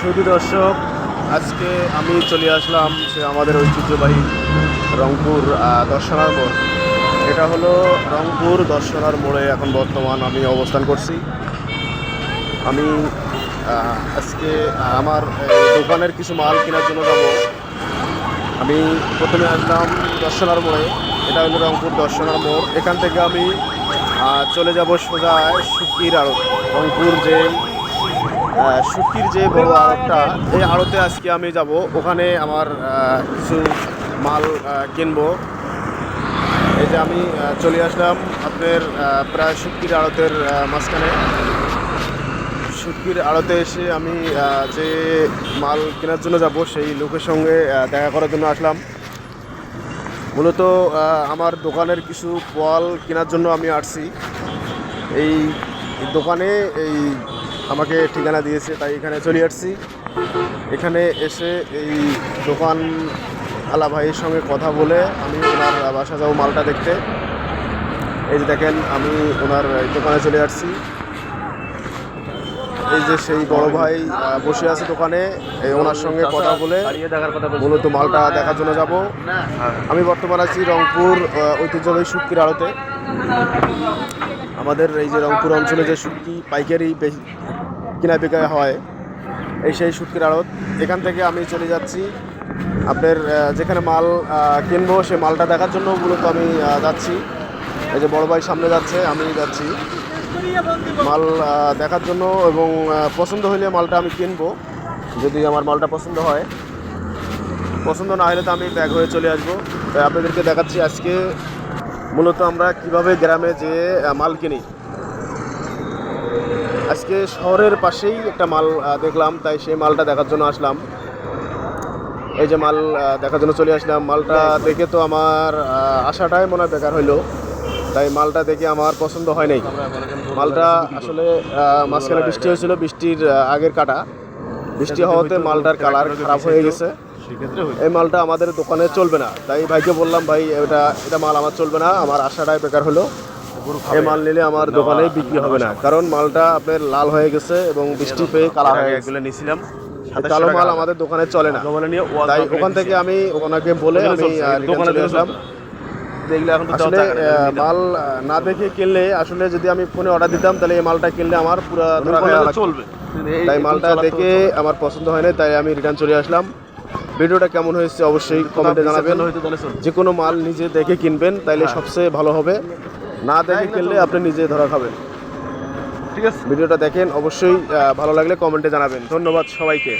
সুধী দর্শক, আজকে আমি চলে আসলাম সে আমাদের ঐতিহ্যবাহী রংপুর দর্শনার মোড়। এটা হলো রংপুর দর্শনার মোড়ে এখন বর্তমান আমি অবস্থান করছি। আমি আজকে আমার দোকানের কিছু মাল কেনার জন্য যাব। আমি প্রথমে আসলাম দর্শনার মোড়ে। এটা হলো রংপুর দর্শনার মোড়। এখান থেকে আমি চলে যাব সোজা শুকির আড়ত, রংপুর যে শুকির যে বড় আড়তটা, এই আড়তে আজকে আমি যাব। ওখানে আমার কিছু মাল কিনবো। এই যে আমি চলে আসলাম আপনার প্রায় শুকির আড়তের মাঝখানে। শুটকির আড়তে এসে আমি যে মাল কেনার জন্য যাব, সেই লোকের সঙ্গে দেখা করার জন্য আসলাম। মূলত আমার দোকানের কিছু পোয়াল কেনার জন্য আমি আসছি। এই দোকানে এই আমাকে ঠিকানা দিয়েছে তাই এখানে চলে আসছি। এখানে এসে এই দোকান আলা ভাইয়ের সঙ্গে কথা বলে আমি ওনার বাসা যাব মালটা দেখতে। এই যে দেখেন আমি ওনার দোকানে চলে আসছি। এই যে সেই বড় ভাই বসে আছে দোকানে এই ওনার সঙ্গে কথা বলে মূলত মালটা দেখার জন্য যাব। আমি বর্তমানে আছি রংপুর ঐতিহ্যবাহী শুটকির আড়তে। আমাদের এই যে রংপুর অঞ্চলে যে শুটকি পাইকারি কেনা বেচা হয় এই সেই শুটকির আড়ত। এখান থেকে আমি চলে যাচ্ছি। আপনার যেখানে মাল কিনবো সে মালটা দেখার জন্য মূলত আমি যাচ্ছি। এই যে বড় ভাই সামনে যাচ্ছে আমি যাচ্ছি। মাল দেখার জন্য এবং পছন্দ হলে মালটা আমি কিনবো যদি আমার মালটা পছন্দ হয়। পছন্দ না হলে তো আমি ব্যাগ হয়ে চলে আসব। তাই আপনাদেরকে দেখাচ্ছি আজকে। মূলত আমরা কীভাবে গ্রামে আহ, মাল কিনি। আজকে শহরের পাশেই একটা মাল দেখলাম তাই সেই মালটা দেখার জন্য আসলাম। এই যে মাল দেখার জন্য চলে আসলাম। মালটা দেখে তো আমার আশাটাই মনে হয় বেকার হইল। তাই মালটা দেখে আমার পছন্দ হয় নাই। মালটা আসলে মাঝখানে বৃষ্টি হয়েছিল বৃষ্টির আগের কাটা। বৃষ্টি হওয়াতে মালটার কালার খারাপ হয়ে গেছে। এই মালটা আমাদের দোকানে চলবে না। তাই ভাইকে বললাম ভাই এটা এটা মাল আমার চলবে না। আমার আশাটাই বেকার হলো। এই মাল নিলে আমার দোকানে বিক্রি হবে না। কারণ মালটা আপনার লাল হয়ে গেছে এবং বৃষ্টি পেয়ে কালা হয়ে গেছে। নিয়েছিলাম। কালো মাল আমাদের দোকানে চলে না। তাই ওখান থেকে আমি ওনাকে বলে আমি দোকানে আসলাম। আসলে মাল না দেখে কিনলে আসলে যদি আমি ফোনে অর্ডার দিতাম তাহলে এই মালটা কিনলে আমার পুরো। চলবে। তাই মালটা দেখে আমার পছন্দ হয় না তাই আমি রিটার্ন চলে আসলাম। ভিডিওটা কেমন হয়েছে অবশ্যই কমেন্টে জানাবেন। যে কোনো মাল নিজে দেখে কিনবেন তাইলে সবচেয়ে ভালো হবে। না দেখে খেললে আপনি নিজে ধরা খাবেন। ঠিক আছে। ভিডিওটা দেখেন অবশ্যই ভালো লাগলে কমেন্টে জানাবেন। ধন্যবাদ সবাইকে।